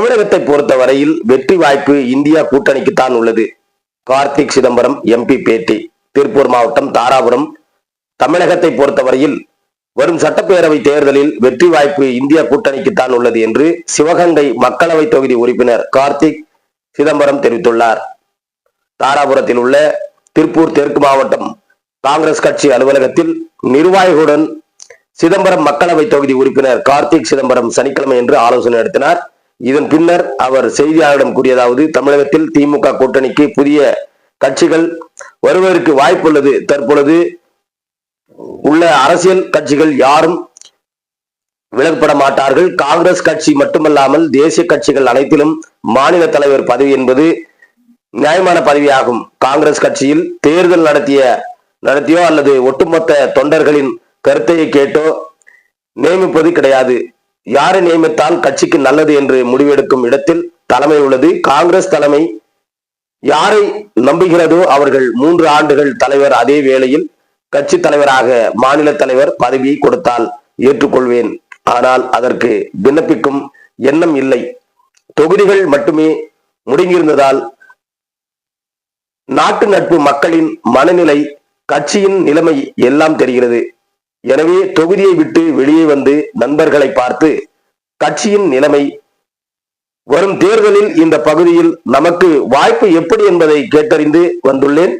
தமிழகத்தை பொறுத்தவரையில் வெற்றி வாய்ப்பு இந்தியா கூட்டணிக்குத்தான் உள்ளது. கார்த்திக் சிதம்பரம் எம்பி பேட்டி திருப்பூர் மாவட்டம் தாராபுரம். தமிழகத்தை பொறுத்தவரையில் வரும் சட்டப்பேரவை தேர்தலில் வெற்றி வாய்ப்பு இந்தியா கூட்டணிக்குத்தான் உள்ளது என்று சிவகங்கை மக்களவை தொகுதி உறுப்பினர் கார்த்திக் சிதம்பரம் தெரிவித்துள்ளார். தாராபுரத்தில் உள்ள திருப்பூர் தெற்கு மாவட்டம் காங்கிரஸ் கட்சி அலுவலகத்தில் நிர்வாகிகளுடன் சிதம்பரம் மக்களவை தொகுதி உறுப்பினர் கார்த்திக் சிதம்பரம் சனிக்கிழமை என்று ஆலோசனை நடத்தினார். இதன் பின்னர் அவர் செய்தியாளரிடம் கூறியதாவது தமிழகத்தில் திமுக கூட்டணிக்கு புதிய கட்சிகள் வருவதற்கு வாய்ப்புள்ளது. தற்பொழுது உள்ள அரசியல் கட்சிகள் யாரும் விலகப்பட மாட்டார்கள். காங்கிரஸ் கட்சி மட்டுமல்லாமல் தேசிய கட்சிகள் அனைத்திலும் மாநில தலைவர் பதவி என்பது நியாயமான பதவியாகும். காங்கிரஸ் கட்சியில் தேர்தல் நடத்திய நடத்தியோ அல்லது ஒட்டுமொத்த தொண்டர்களின் கருத்தையை கேட்டோ நியமிப்பது கிடையாது. யாரை நியமித்தால் கட்சிக்கு நல்லது என்று முடிவெடுக்கும் இடத்தில் தலைமை உள்ளது. காங்கிரஸ் தலைமை யாரை நம்புகிறதோ அவர்கள் மூன்று ஆண்டுகள் தலைவர் அதே வேளையில் கட்சி தலைவராக மாநில தலைவர் பதவியை கொடுத்தால் ஏற்றுக்கொள்வேன். ஆனால் அதற்கு விண்ணப்பிக்கும் எண்ணம் இல்லை. தொகுதிகள் மட்டுமே முடங்கியிருந்ததால் நாட்டு நட்பு மக்களின் மனநிலை கட்சியின் நிலைமை எல்லாம் தெரிகிறது. எனவே தொகுதியை விட்டு வெளியே வந்து நண்பர்களை பார்த்து கட்சியின் நிலைமை வரும் தேர்தலில் இந்த பகுதியில் நமக்கு வாய்ப்பு எப்படி என்பதை கேட்டறிந்து வந்துள்ளேன்.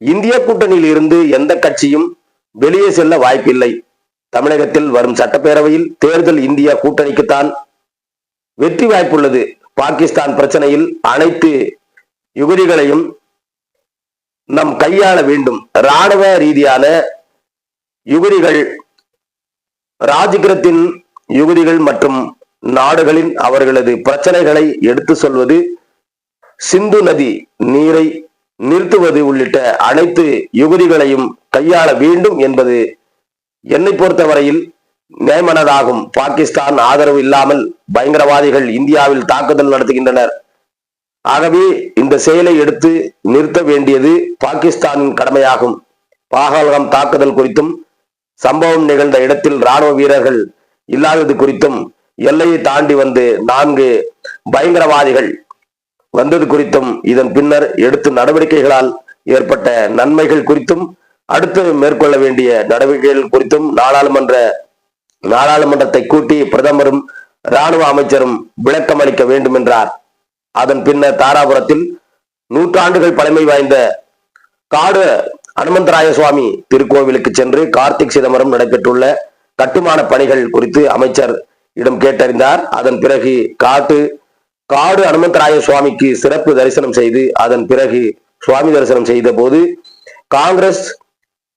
இந்திய கூட்டணியில் இருந்து எந்த கட்சியும் வெளியே செல்ல வாய்ப்பில்லை. தமிழகத்தில் வரும் சட்டப்பேரவையில் தேர்தல் இந்தியா கூட்டணிக்குத்தான் வெற்றி வாய்ப்புள்ளது. பாகிஸ்தான் பிரச்சனையில் அனைத்து யுகதிகளையும் நம் கையாள வேண்டும். ராணுவ ரீதியான யுகதிகள் ராஜகிரத்தின் யுகதிகள் மற்றும் நாடுகளின் அவர்களது பிரச்சனைகளை எடுத்து சொல்வது சிந்து நதி நீரை நிறுத்துவது உள்ளிட்ட அனைத்து யுகதிகளையும் கையாள வேண்டும் என்பது என்னை பொறுத்தவரையில் நேமனதாகும் பாகிஸ்தான் ஆதரவு இல்லாமல் பயங்கரவாதிகள் இந்தியாவில் தாக்குதல் நடத்துகின்றனர். ஆகவே இந்த செயலை எடுத்து நிறுத்த வேண்டியது பாகிஸ்தானின் கடமையாகும். பாகல்காம் தாக்குதல் குறித்தும் சம்பவம் நிகழ்ந்த இடத்தில் ராணுவ வீரர்கள் இல்லாதது குறித்தும் எல்லையை தாண்டி வந்து நான்கு பயங்கரவாதிகள் வந்தது குறித்தும் இதன் பின்னர் எடுத்த நடவடிக்கைகளால் ஏற்பட்ட நன்மைகள் குறித்தும் அடுத்து மேற்கொள்ள வேண்டிய நடவடிக்கைகள் குறித்தும் நாடாளுமன்ற நாடாளுமன்றத்தை கூட்டி பிரதமரும் ராணுவ அமைச்சரும் விளக்கம் அளிக்க வேண்டும் என்றார் அதன் பின்னர் தாராபுரத்தில் நூற்றாண்டுகள் பழமை வாய்ந்த காடு அனுமந்தராய சுவாமி திருக்கோவிலுக்கு சென்று கார்த்திக் சிதம்பரம் நடைபெற்றுள்ள கட்டுமான பணிகள் குறித்து அமைச்சர் இடம் கேட்டறிந்தார். அதன் பிறகு காட்டு காடு அனுமந்தராய சுவாமிக்கு சிறப்பு தரிசனம் செய்து அதன் பிறகு சுவாமி தரிசனம் செய்த போது காங்கிரஸ்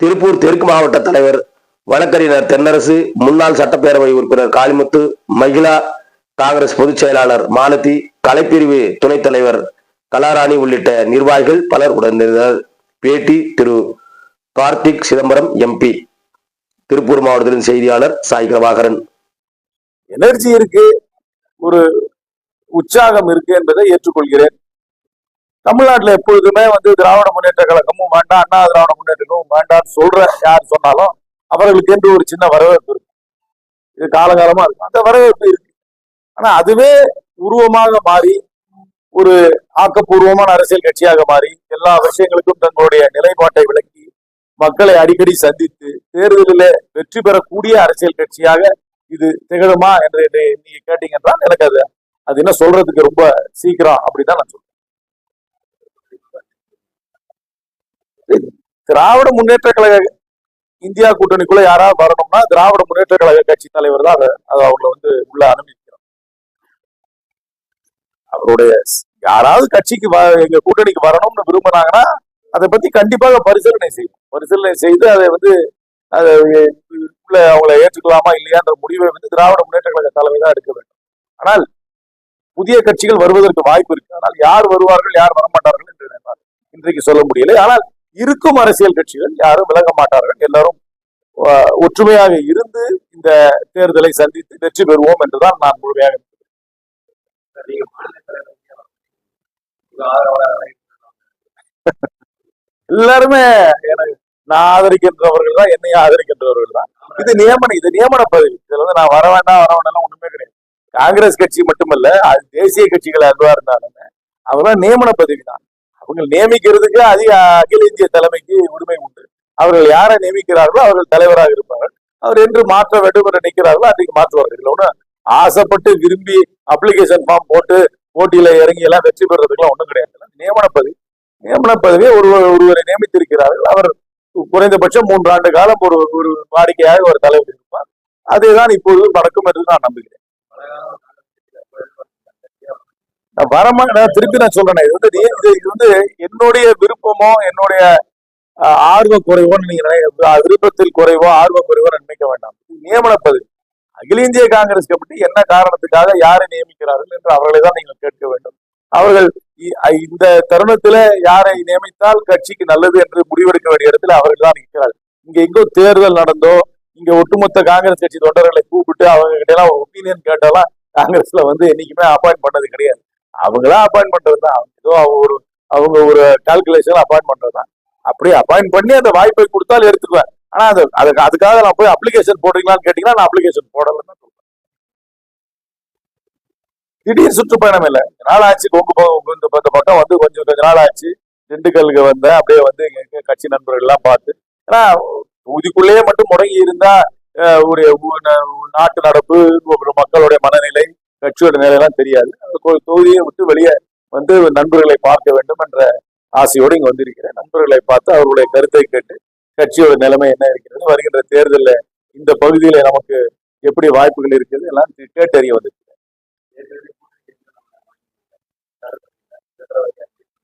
திருப்பூர் தெற்கு மாவட்ட தலைவர் வழக்கறிஞர் தென்னரசு முன்னாள் சட்டப்பேரவை உறுப்பினர் காளிமுத்து மகிழா காங்கிரஸ் பொதுச் செயலாளர் மாலதி கலைப்பிரிவு துணைத் தலைவர் கலாராணி உள்ளிட்ட நிர்வாகிகள் பலர் உடனிருந்தனர். பேட்டி திரு கார்த்திக் சிதம்பரம் எம்பி திருப்பூர் மாவட்டத்தின் செய்தியாளர் சாய் பிரபாகரன். எனர்ஜி இருக்கு ஒரு உற்சாகம் இருக்கு என்பதை ஏற்றுக்கொள்கிறேன். தமிழ்நாட்டில் எப்பொழுதுமே வந்து திராவிட முன்னேற்ற கழகமும் வேண்டாம் அண்ணா திராவிட முன்னேற்றமும் வேண்டாம்னு சொல்ற யார் சொன்னாலும் அவர்களுக்கு என்று ஒரு சின்ன வரவேற்பு இருக்கு. இது காலகாலமா இருக்கு. அந்த வரவேற்பு இருக்கு. ஆனா அதுவே உருவமாக மாறி ஒரு ஆக்கப்பூர்வமான அரசியல் கட்சியாக மாறி எல்லா விஷயங்களுக்கும் தங்களுடைய நிலைப்பாட்டை விளக்கி மக்களை அடிக்கடி சந்தித்து தேர்தலில் வெற்றி பெறக்கூடிய அரசியல் கட்சியாக இது திகழுமா என்று நீங்க கேட்டீங்க என்றால் எனக்கு அது அது என்ன சொல்றதுக்கு ரொம்ப சீக்கிரம் அப்படிதான் நான் சொல்றேன். திராவிட முன்னேற்ற கழக இந்தியா கூட்டணிக்குள்ள யாராவது வரணும்னா திராவிட முன்னேற்ற கழக கட்சி தலைவர் தான் அதை அதை அவங்களை வந்து உள்ள அனுமதிக்கிறோம் அவருடைய யாராவது கட்சிக்கு வ- எங்க கூட்டணிக்கு வரணும்னு விரும்பினாங்கன்னா அதை பத்தி கண்டிப்பாக பரிசீலனை செய்யும் பரிசீலனை செய்து அதை வந்து அதை உள்ள அவங்கள ஏற்றுக்கலாமா இல்லையான்ற முடிவை வந்து திராவிட முன்னேற்ற கழக தலைமை தான் எடுக்க வேண்டும். ஆனால் புதிய கட்சிகள் வருவதற்கு வாய்ப்பு இருக்கு. ஆனால் யார் வருவார்கள் யார் வரமாட்டார்கள் என்று இன்றைக்கு சொல்ல முடியலை. ஆனால் இருக்கும் அரசியல் கட்சிகள் யாரும் விலக மாட்டார்கள். எல்லாரும் ஒற்றுமையாக இருந்து இந்த தேர்தலை சந்தித்து வெற்றி பெறுவோம் என்றுதான் நான் முழுமையாக எல்லாருமே எனக்கு நான் ஆதரிக்கின்றவர்கள் தான் என்னையும் ஆதரிக்கின்றவர்கள் தான். இது நியமனம் இது நியமன பதவி. இதுல வந்து நான் வர வேண்டாம் வர வேண்டாம் ஒண்ணுமே கிடையாது. காங்கிரஸ் கட்சி மட்டுமல்ல அது தேசிய கட்சிகள் அதுவா இருந்தாலுமே அவங்க நியமன பதவி தான். அவங்க நியமிக்கிறதுக்கு அதிக அகில இந்திய தலைமைக்கு உரிமை உண்டு. அவர்கள் யாரை நியமிக்கிறார்களோ அவர்கள் தலைவராக இருப்பார்கள். அவர் என்று மாற்ற வேண்டும் என்று நினைக்கிறார்களோ அன்றைக்கு மாற்றுவார்கள். ஒன்று ஆசைப்பட்டு விரும்பி அப்ளிகேஷன் ஃபார்ம் போட்டு போட்டியில இறங்கி எல்லாம் வெற்றி பெறதுக்கெல்லாம் ஒன்றும் கிடையாது. நியமன பதவி. நியமன பதவியை ஒருவர் ஒருவரை நியமித்திருக்கிறார்கள் அவர் குறைந்தபட்சம் மூன்று ஆண்டு காலம் ஒரு ஒரு வாடிக்கையாக ஒரு தலைவர் இருப்பார். அதுதான் இப்போது நடக்கும் என்று நான் நம்புகிறேன். நான் வரமா நான் திருப்பி நான் சொல்றேன் இது வந்து இது வந்து என்னுடைய விருப்பமோ என்னுடைய ஆர்வ குறைவோ நீங்க விருப்பத்தில் குறைவோ ஆர்வ குறைவோ நினைக்க வேண்டாம். இது நியமன பதவி. அகில இந்திய காங்கிரஸ் கமிட்டி என்ன காரணத்துக்காக யாரை நியமிக்கிறார்கள் என்று அவர்களை தான் நீங்கள் கேட்க வேண்டும். அவர்கள் இ- இந்த தருணத்துல யாரை நியமித்தால் கட்சிக்கு நல்லது என்று முடிவெடுக்க வேண்டிய இடத்துல அவர்கள் தான் இருக்கிறார்கள். இங்க எங்கோ தேர்தல் நடந்தோ இங்க ஒட்டுமொத்த காங்கிரஸ் கட்சி தொண்டர்களை கூப்பிட்டு அவங்க கிட்ட எல்லாம் ஒப்பீனியன் கேட்டாலாம் காங்கிரஸ்ல வந்து என்னைக்குமே அப்பாயிண்ட் பண்ணது கிடையாது. அவங்களாம் அப்பாயிண்ட் பண்றது தான். ஏதோ அவங்க ஒரு அவங்க ஒரு கால்குலேஷன் அப்பாயிண்ட் பண்றது தான். அப்படியே அப்பாயிண்ட் பண்ணி அந்த வாய்ப்பை கொடுத்தால் எடுத்துக்குவேன். ஆனா அது அதுக்கு அதுக்காக நான் போய் அப்ளிகேஷன் போடுறீங்களான்னு கேட்டீங்கன்னா நான் அப்ளிகேஷன் போடலன்னு சொல்றேன். திடீர் சுற்றுப்பயணம் இல்லை. நாள் ஆச்சு கொங்கு இந்த பக்கம் வந்து கொஞ்சம் கொஞ்ச நாள் ஆச்சு. திண்டுக்கலுக்கு வந்தேன். அப்படியே வந்து எங்க எங்க கட்சி நண்பர்கள் எல்லாம் பார்த்து. ஏன்னா தொகுதிக்குள்ளேயே மட்டும் முடங்கி இருந்தா ஒரு நாட்டு நடப்பு ஒரு மக்களுடைய மனநிலை கட்சியோட நிலையெல்லாம் தெரியாது. அந்த தொகுதியை விட்டு வெளியே வந்து நண்பர்களை பார்க்க வேண்டும் என்ற ஆசையோடு இங்க வந்திருக்கிறேன். நண்பர்களை பார்த்து அவர்களுடைய கருத்தை கேட்டு கட்சியோட நிலைமை என்ன இருக்கிறது? வருகின்ற தேர்தலில் இந்த பகுதியில நமக்கு எப்படி வாய்ப்புகள் இருக்குது? எல்லாம் கேட்டறிய வந்திருக்கு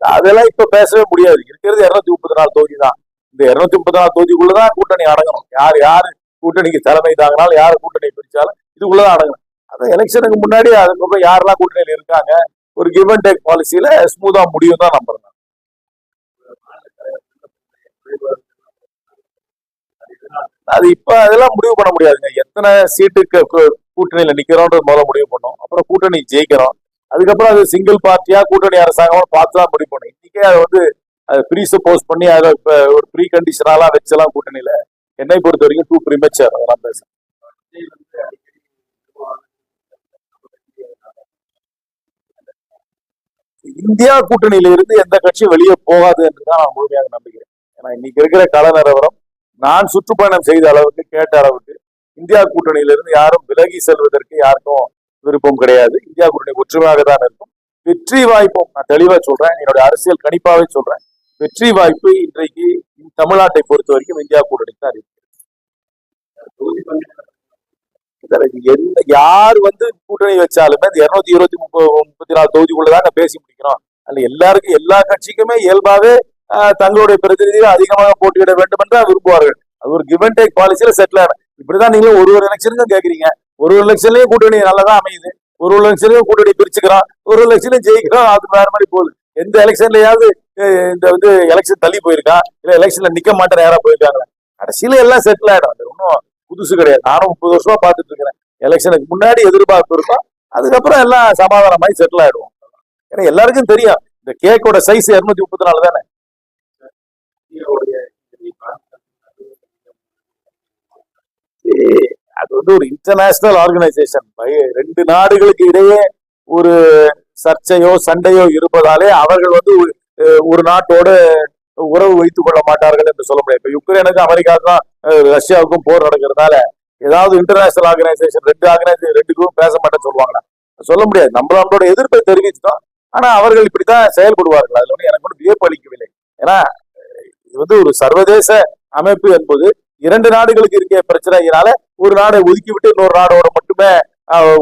அதெல்லாம் இப்ப பேசவே முடியாது. இருக்கிறது இருநூத்தி முப்பத்தி நாலு தொகுதி தான் இந்த இருநூத்தி முப்பத்தி நாலு தொகுதிக்குள்ளதான் கூட்டணி அடங்கணும். யார் யாரு கூட்டணிக்கு தலைமை தாங்கினாலும் யார் கூட்டணி பிடிச்சாலும் இதுக்குள்ளதான் அடங்கணும். அது எலெக்ஷனுக்கு முன்னாடி அதுக்கப்புறம் யாரெல்லாம் கூட்டணியில் இருக்காங்க? ஒரு கிவ் அண்ட் டேக் பாலிசியில ஸ்மூதா முடியும் தான் நம்புறேன் அது இப்ப அதெல்லாம் முடிவு பண்ண முடியாதுங்க. எத்தனை சீட்டுக்கு கூட்டணியில நிக்கிறோன்றது முதல்ல முடிவு பண்ணோம் அப்புறம் கூட்டணி ஜெயிக்கிறோம் அதுக்கப்புறம் அது சிங்கிள் பார்ட்டியா கூட்டணி அரசாங்கம் பார்த்து தான் முடிவு பண்ணும் இன்னைக்கே அதை வந்து அது ப்ரீ சப்போஸ் பண்ணி அதை இப்ப ஒரு ப்ரீ கண்டிஷனாலாம் வச்சலாம் கூட்டணியில. என்னை பொறுத்த வரைக்கும் டூ ப்ரீமெச்சர் அதெல்லாம் பேசுறேன் இந்தியா கூட்டணியில இருந்து எந்த கட்சியும் வெளியே போகாது என்று தான் நான் முழுமையாக நம்புகிறேன். ஏன்னா இன்னைக்கு இருக்கிற கள நிலவரம் நான் சுற்றுப்பயணம் செய்த அளவுக்கு கேட்ட அளவுக்கு இந்தியா கூட்டணியிலிருந்து யாரும் விலகி செல்வதற்கு யாருக்கும் விருப்பம் கிடையாது. இந்தியா கூட்டணி ஒற்றுமையாக தான் இருக்கும். வெற்றி வாய்ப்பும் நான் தெளிவா சொல்றேன். என்னுடைய அரசியல் கணிப்பாவே சொல்றேன். வெற்றி வாய்ப்பு இன்றைக்கு தமிழ்நாட்டை பொறுத்த வரைக்கும் இந்தியா கூட்டணி தான் இருக்கு. இதுல எந்த யார் வந்து கூட்டணி வச்சாலுமே இந்த இருநூத்தி இருபத்தி முப்பது முப்பத்தி நாலு தொகுதிக்குள்ளதான் பேசி முடிக்கிறோம். அதுல எல்லாருக்கும் எல்லா கட்சிக்குமே இயல்பாவே தங்களுடைய பிரதிநிதிகள் அதிகமாக போட்டியிட வேண்டும் என்று விரும்புவார்கள். அது ஒரு கிவ் அண்ட் டேக் பாலிசியில செட்டில் ஆன இப்படிதான் நீங்களும் ஒரு ஒரு எலெக்ஷனுக்கும் கேட்குறீங்க ஒரு ஒரு எலெக்ஷன்லயும் கூட்டணி நல்லதான் அமையுது. ஒரு ஒரு எலெக்ஷன்லயும் கூட்டணி பிரிச்சுக்கிறோம். ஒரு ஒரு எலெக்ஷன்லயும் ஜெயிக்கிறோம். அது வேற மாதிரி போகுது. எந்த எலெக்ஷன்லயாவது இந்த வந்து எலெக்ஷன் தள்ளி போயிருக்கா? இல்ல எலெக்ஷன்ல நிக்க மாட்டேன் நேரா போயிருக்காங்களா? கடைசியில எல்லாம் செட்டில் ஆயிடும். அது ஒன்றும் புதுசு கிடையாது. நானும் முப்பது வருஷமா பார்த்துட்டு இருக்கிறேன். எலெக்ஷனுக்கு முன்னாடி எதிர்பார்ப்பு இருக்கும். அதுக்கப்புறம் எல்லாம் சமாதானமாயி செட்டில் ஆயிடுவோம். ஏன்னா எல்லாருக்கும் தெரியும். இந்த கேக்கோட சைஸ் இருநூத்தி முப்பத்தி நாலு தானே? அது வந்து ஒரு இன்டர்நேஷனல் ஆர்கனைசேஷன் ரெண்டு நாடுகளுக்கு இடையே ஒரு சர்ச்சையோ சண்டையோ இருப்பதாலே அவர்கள் வந்து ஒரு- நாட்டோட உறவு வைத்துக் கொள்ள மாட்டார்கள் என்று சொல்ல முடியாது. இப்ப யுக்ரைனுக்கும் அமெரிக்காவுக்கும் ரஷ்யாவுக்கும் போர் நடக்கிறதால ஏதாவது இன்டர்நேஷனல் ஆர்கனைசேஷன் ரெண்டு ஆர்கனைசேஷன் ரெண்டு பேச மாட்டேன்னு சொல்லுவாங்களா சொல்ல முடியாது. நம்ம நம்மளோட எதிர்ப்பை தெரிவிச்சிட்டோம். ஆனா அவர்கள் இப்படித்தான் செயல்படுவார்கள். அதுல வந்து எனக்கு ஒன்றும் வியப்பு அளிக்கவில்லை. ஏன்னா இது வந்து ஒரு சர்வதேச அமைப்பு என்பது இரண்டு நாடுகளுக்கு இருக்க பிரச்சனையினால ஒரு நாடை ஒதுக்கி விட்டு இன்னொரு நாடோட மட்டுமே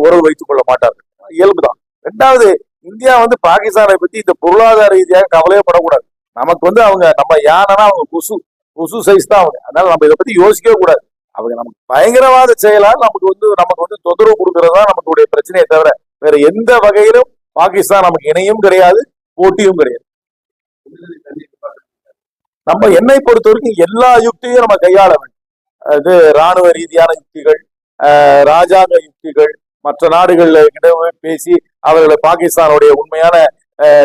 உறவு வைத்துக் கொள்ள மாட்டார்கள். இயல்புதான். ரெண்டாவது இந்தியா வந்து பாகிஸ்தானை பத்தி இந்த பொருளாதார ரீதியாக கவலையே படக்கூடாது. நமக்கு வந்து அவங்க நம்ம யானைனா அவங்க கொசு. கொசு சைஸ் தான் அவங்க. அதனால நம்ம இதை பத்தி யோசிக்கவே கூடாது. அவங்க நமக்கு பயங்கரவாத செயலால் நமக்கு வந்து நமக்கு வந்து தொந்தரவு கொடுக்கறது தான் நமக்கு பிரச்சனையை தவிர வேற எந்த வகையிலும் பாகிஸ்தான் நமக்கு இணையும் கிடையாது போட்டியும் கிடையாது. நம்ம என்னை பொறுத்த வரைக்கும் எல்லா யுக்தியும் நம்ம கையாள வேண்டும். அது ராணுவ ரீதியான யுக்திகள் ராஜாங்க யுக்திகள் மற்ற நாடுகள்ல கிட்ட பேசி அவர்களை பாகிஸ்தானுடைய உண்மையான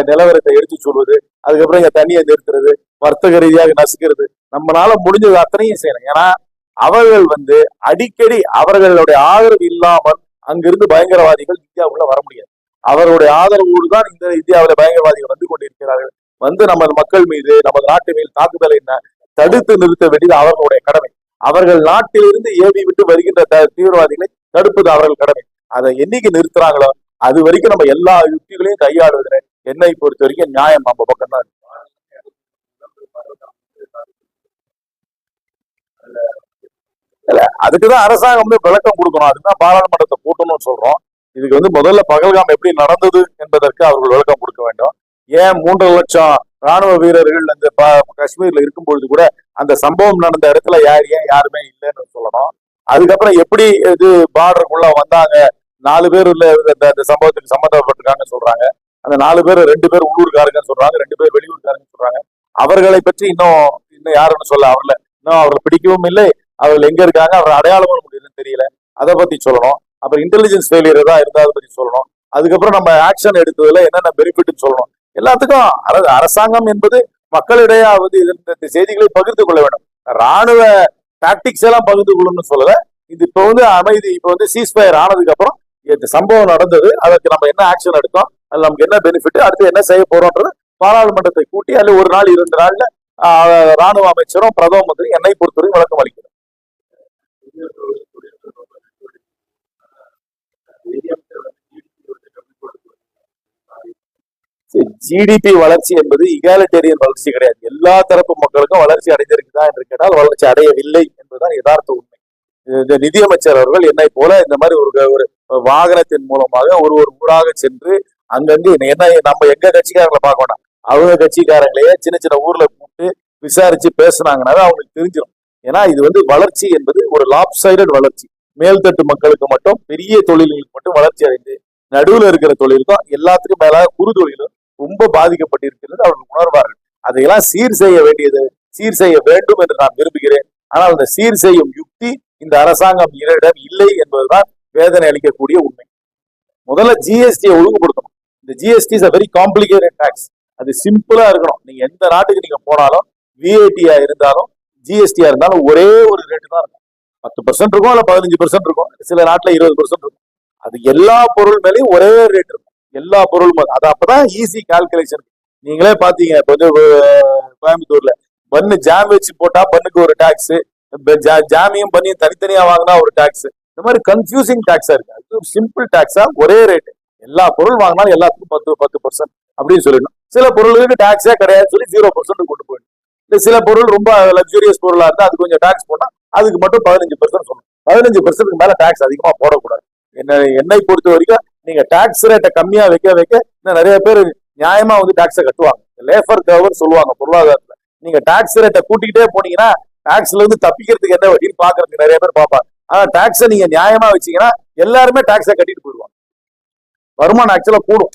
நிலவரத்தை எடுத்து சொல்வது அதுக்கப்புறம் இங்க தண்ணியை நிறுத்துறது வர்த்தக ரீதியாக நசுக்கிறது. நம்மளால முடிஞ்சது அத்தனையும் செய்யணும். ஏன்னா அவர்கள் வந்து அடிக்கடி அவர்களுடைய ஆதரவு இல்லாமல் அங்கிருந்து பயங்கரவாதிகள் இந்தியாவுக்குள்ள வர முடியாது. அவருடைய ஆதரவோடு தான் இந்த இந்தியாவில் பயங்கரவாதிகள் வந்து கொண்டிருக்கிறார்கள். வந்து நமது மக்கள் மீது நமது நாட்டு மீது தாக்குதலை தடுத்து நிறுத்த வேண்டியது அவர்களுடைய கடமை. அவர்கள் நாட்டிலிருந்து ஏவி விட்டு வருகின்ற த- தீவிரவாதிகளை தடுப்பது அவர்கள் கடமை. அதை என்னைக்கு நிறுத்துறாங்களோ அது வரைக்கும் நம்ம எல்லா யுக்திகளையும் கையாளுவதில் என்னை பொறுத்த வரைக்கும் நியாயம் நம்ம பக்கம் தான் இல்ல அதுக்குதான் அரசாங்கம் வந்து விளக்கம் கொடுக்கணும். அதுதான் பாராளுமன்றத்தை கூட்டணும்னு சொல்றோம். இதுக்கு வந்து முதல்ல பகல்காம் எப்படி நடந்தது என்பதற்கு அவர்கள் விளக்கம் கொடுக்க வேண்டும். ஏன் மூன்று லட்சம் ராணுவ வீரர்கள் அந்த காஷ்மீர்ல இருக்கும் பொழுது கூட அந்த சம்பவம் நடந்த இடத்துல யார் ஏன் யாருமே இல்லைன்னு சொல்லணும். அதுக்கப்புறம் எப்படி இது பார்டருக்குள்ள வந்தாங்க? நாலு பேர் இல்ல இந்த சம்பவத்துக்கு சம்மந்தப்பட்டிருக்காங்கன்னு சொல்றாங்க. அந்த நாலு பேர் ரெண்டு பேர் உள்ளூர்காரங்கன்னு சொல்றாங்க ரெண்டு பேர் வெளியூர்காரங்கன்னு சொல்றாங்க. அவர்களை பற்றி இன்னும் இன்னும் யாருன்னு சொல்ல அவர்ல இன்னும் அவர்களை பிடிக்கவும் இல்லை. அவர்கள் எங்க இருக்காங்க? அவரை அடையாளம் முடியுதுன்னு தெரியல. அதை பத்தி சொல்லணும். அப்புறம் இன்டெலிஜென்ஸ் ஃபெயிலியர் தான் இருந்தால் அதை பத்தி சொல்லணும். அதுக்கப்புறம் நம்ம ஆக்ஷன் எடுத்ததுல என்னென்ன பெனிஃபிட்னு சொல்லணும். எல்லாத்துக்கும் அதாவது அரசாங்கம் என்பது மக்களிடையாவது வந்து இந்த செய்திகளை பகிர்ந்து கொள்ள வேண்டும். ராணுவ டாக்டிக்ஸ் எல்லாம் பகிர்ந்து கொள்ளணும்னு சொல்லல. இது இப்போ வந்து அமைதி இப்போ வந்து சீஸ்பயர் ஆனதுக்கு அப்புறம் இந்த சம்பவம் நடந்தது. அதற்கு நம்ம என்ன ஆக்ஷன் எடுத்தோம்? அது நமக்கு என்ன பெனிஃபிட் அடுத்து என்ன செய்ய போறோம்ன்றது பாராளுமன்றத்தை கூட்டி அல்ல ஒரு நாள் இரண்டு நாள்ல ராணுவ அமைச்சரும் பிரதம மந்திரி என்னை பொறுத்தவரைக்கும் விளக்கம் அளிக்கிறார் ஜிடிபி வளர்ச்சி என்பது இகாலிட்டேரியன் வளர்ச்சி கிடையாது. எல்லா தரப்பு மக்களுக்கும் வளர்ச்சி அடைந்திருக்குதா என்று கேட்டால் வளர்ச்சி அடையவில்லை என்பதுதான் யதார்த்த உண்மை. இந்த நிதியமைச்சர் அவர்கள் என்னை போல இந்த மாதிரி ஒரு ஒரு வாகனத்தின் மூலமாக ஒரு ஒரு ஊராக சென்று அங்கங்கு என்ன நம்ம எங்க கட்சிக்காரங்களை பார்க்க வேண்டாம் அவங்க கட்சிக்காரங்களையே சின்ன சின்ன ஊர்ல கூப்பிட்டு விசாரிச்சு பேசுனாங்கனாவே அவங்களுக்கு தெரிஞ்சிடும் ஏன்னா இது வந்து வளர்ச்சி என்பது ஒரு லாப் சைடட் வளர்ச்சி. மேல்தட்டு மக்களுக்கு மட்டும் பெரிய தொழில்களுக்கு மட்டும் வளர்ச்சி அடைந்து நடுவில் இருக்கிற தொழிலுக்கும் எல்லாத்துக்கும் மேலாக குறு தொழிலும் ரொம்ப பாதிக்கப்பட்டிருக்கிறது அவர்கள் உணர்வார்கள். அதையெல்லாம் சீர் செய்ய வேண்டியது சீர் செய்ய வேண்டும் என்று நான் விரும்புகிறேன். ஆனால் அந்த சீர் செய்யும் யுக்தி இந்த அரசாங்கம் இடம் இல்லை என்பதுதான் வேதனை அளிக்கக்கூடிய உண்மை. முதல்ல ஜிஎஸ்டியை ஒழுங்குபடுத்தணும். இந்த GST is a very complicated tax அது சிம்பிளா இருக்கணும். நீங்க எந்த நாட்டுக்கு நீங்க போனாலும் விஐடியா இருந்தாலும் ஜிஎஸ்டியா இருந்தாலும் ஒரே ஒரு ரேட்டு தான் இருக்கும். பத்து பர்சன்ட் இருக்கும் இல்ல பதினஞ்சு பர்சன்ட் இருக்கும் சில நாட்டுல இருபது பர்சன்ட் இருக்கும். அது எல்லா பொருள் மேலேயும் ஒரே ரேட் இருக்கும். எல்லா பொருளும் அது. அப்பதான் ஈஸி கால்குலேஷன் நீங்களே பாத்தீங்க கொஞ்சம் கோயம்புத்தூர்ல பண்ணு ஜாம் வச்சு போட்டா பண்ணுக்கு ஒரு டாக்ஸ் ஜாமியும் பண்ணியும் தனித்தனியா வாங்கினா ஒரு டாக்ஸ் இந்த மாதிரி கன்ஃபியூசிங் டாக்ஸா இருக்கு. அது சிம்பிள் டாக்ஸா ஒரே ரேட் எல்லா பொருள் வாங்கினாலும் எல்லாத்துக்கும் பத்து பத்து பர்சன்ட் அப்படின்னு சொல்லிடணும். சில பொருளுக்கு டாக்ஸே கிடையாது சொல்லி ஜீரோ பர்சன்ட் கொண்டு போயிடும் இல்ல சில பொருள் ரொம்ப லக்ஸூரியஸ் பொருளா இருந்தா அது கொஞ்சம் டாக்ஸ் போனா அதுக்கு மட்டும் பதினஞ்சு பர்சன்ட் சொல்லணும். பதினஞ்சு பர்சன்ட்க்கு மேல டாக்ஸ் அதிகமா போடக்கூடாது. என்ன என்னை பொறுத்த வரைக்கும் நீங்க டாக்ஸ் ரேட்டை கம்மியா வைக்க வைக்க இன்னும் நிறைய பேர் நியாயமா வந்து டாக்ஸை கட்டுவாங்க. லேபர் கவர் சொல்லுவாங்க பொருளாதாரத்துல. நீங்க டாக்ஸ் ரேட்டை கூட்டிக்கிட்டே போனீங்கன்னா டாக்ஸ்ல இருந்து தப்பிக்கிறதுக்கு என்ன வழின்னு பாக்குறதுக்கு நிறைய பேர் பார்ப்பாங்க. ஆனா டாக்ஸை நீங்க நியாயமா வச்சீங்கன்னா எல்லாருமே டாக்ஸை கட்டிட்டு போயிடுவாங்க. வருமானம் ஆக்சுவலா கூடும்.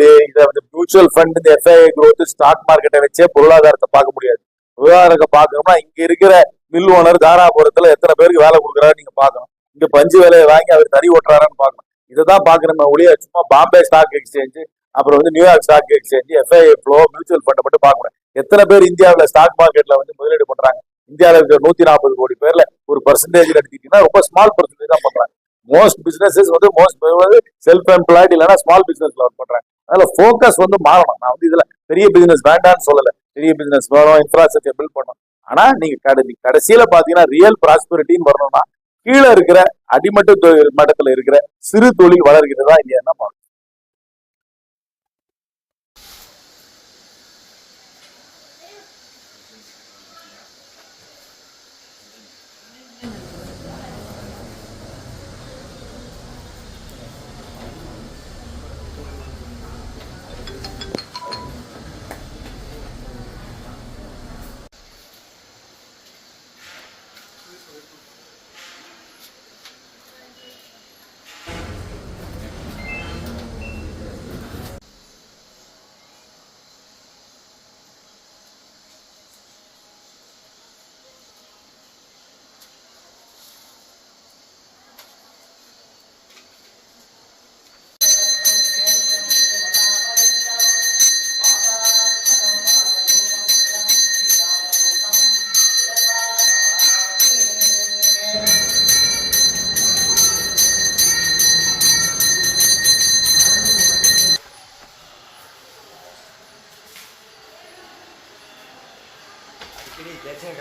இது இதை வந்து மியூச்சுவல் ஃபண்ட் இந்த எஃப்ஐ growth ஸ்டாக் மார்க்கெட்டை வச்சே பொருளாதாரத்தை பார்க்க முடியாது. பொருளாதாரத்தை பார்க்கணும்னா இங்க இருக்கிற மில் ஓனர் தாராபுரத்துல எத்தனை பேருக்கு வேலை கொடுக்குறாரு நீங்க பார்க்கணும். இங்க பஞ்சு வேலையை வாங்கி அவர் தறி ஓட்டுறாரான்னு பார்க்கணும். இதை தான் பார்க்கணுமே ஒழிய சும்மா பாம்பே ஸ்டாக் எக்ஸ்சேஞ்ச் அப்புறம் வந்து New York stock exchange FI flow mutual ஃபண்டை மட்டும் பார்க்கணும் எத்தனை பேர் இந்தியாவில் ஸ்டாக் மார்க்கெட்ல வந்து முதலீடு பண்றாங்க? இந்தியாவில் இருக்கிற நூத்தி நாற்பது கோடி பேர்ல ஒரு பர்சன்டேஜ் எடுத்துக்கிட்டீங்கன்னா ரொம்ப ஸ்மால் பர்சன்டேஜ் தான் பண்றாங்க. மோஸ்ட் பிசினஸஸ் வந்து மோஸ்ட் செல்ஃப் எம்ப்ளாய்டு இல்லைன்னா ஸ்மால் பிசினஸ்ல ஒர்க் பண்றாங்க. அதனால ஃபோக்கஸ் வந்து மாறணும். நான் வந்து இதுல பெரிய பிசினஸ் வேண்டாம்னு சொல்லல. பெரிய பிசினஸ் வேணும் இன்ஃப்ராஸ்ட்ரக்சர் பில்ட் பண்ணணும். ஆனா நீங்க கடை கடைசியில பாத்தீங்கன்னா ரியல் ப்ராஸ்பரிட்டின்னு வரணும்னா கீழே இருக்கிற அடிமட்ட தொழில் மட்டத்துல இருக்கிற சிறு தொழில் வளர்கிறதா இல்லையா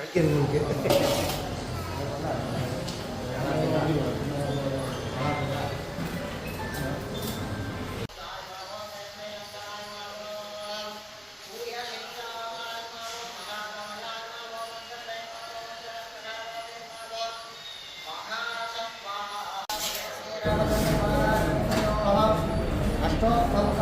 yakin mungkin Stop.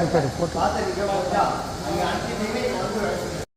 ಅಂತ ರಿಪೋರ್ಟ್